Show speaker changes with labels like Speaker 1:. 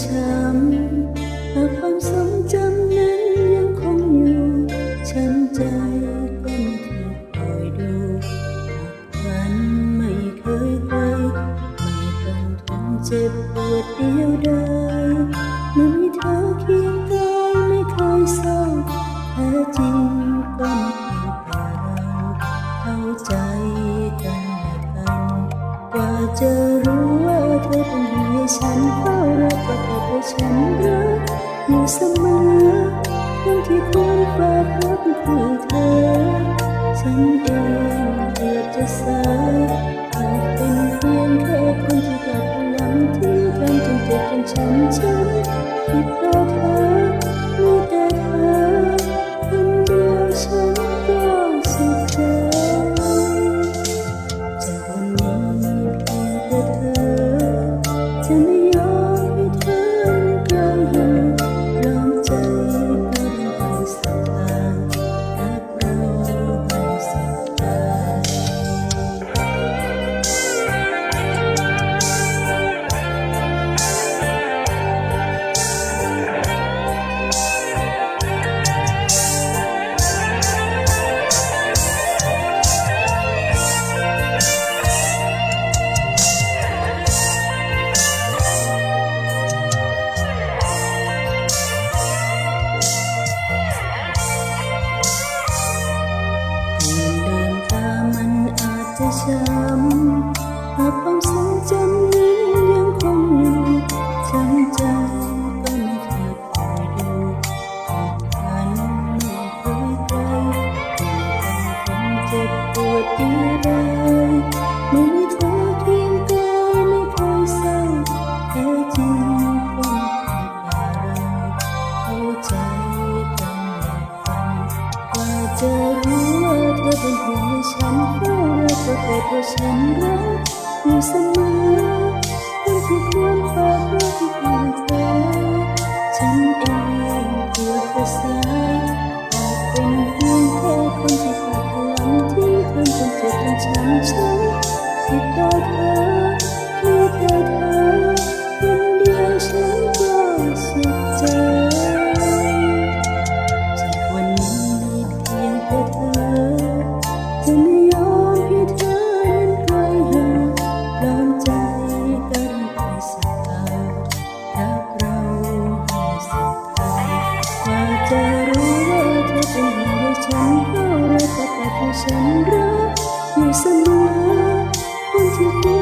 Speaker 1: ช้ำแต่ความทรงจำนั้นยังคงอยู่ช้ำใจก็ไม่เคยปล่อยดูวันไม่เคยไกลไม่ต้องทนเจ็บปวดเดียวดายเมื่อมีเธอเคียง จะรู้ว่าเธอเป็นเมียฉันเฝ้ารักก็แต่ตัวฉันรักอยู่เสมอคนที่ควรฝากรักคือเธอ ฉันเองเกือบจะสายอาจเป็นเพียงแค่คนที่กลับหลังทิ้งกันจนเจ็บจนช้ำช้ำผิดต่อเธอ จำนั้นยังคงอยู่ช้ำใจก็ไม่เคยปล่อยดูผ่านไม่เคยไกลยังคงเจ็บปวดดีได้ไม่มีเธอเคียงกายไม่เคยเศร้าแท้จริงก็ไม่เคยแต่เราเข้าใจกันและกันว่าจะรู้ว่าเธอเป็นห่วงฉันเฝ้ารักก็แต่เพราะฉันรัก อยู่เสมอคนที่ควรฝากรักคือเธอ ฉันเองเกือบจะสายอาจเป็นเพียงแค่คนที่ขาดพลังที่ทำจนเจ็บจนช้ำช้ำผิดตัวเธอ ฉันเท่าไรก็แต่เธอฉันรักอยู่เสมอคนที่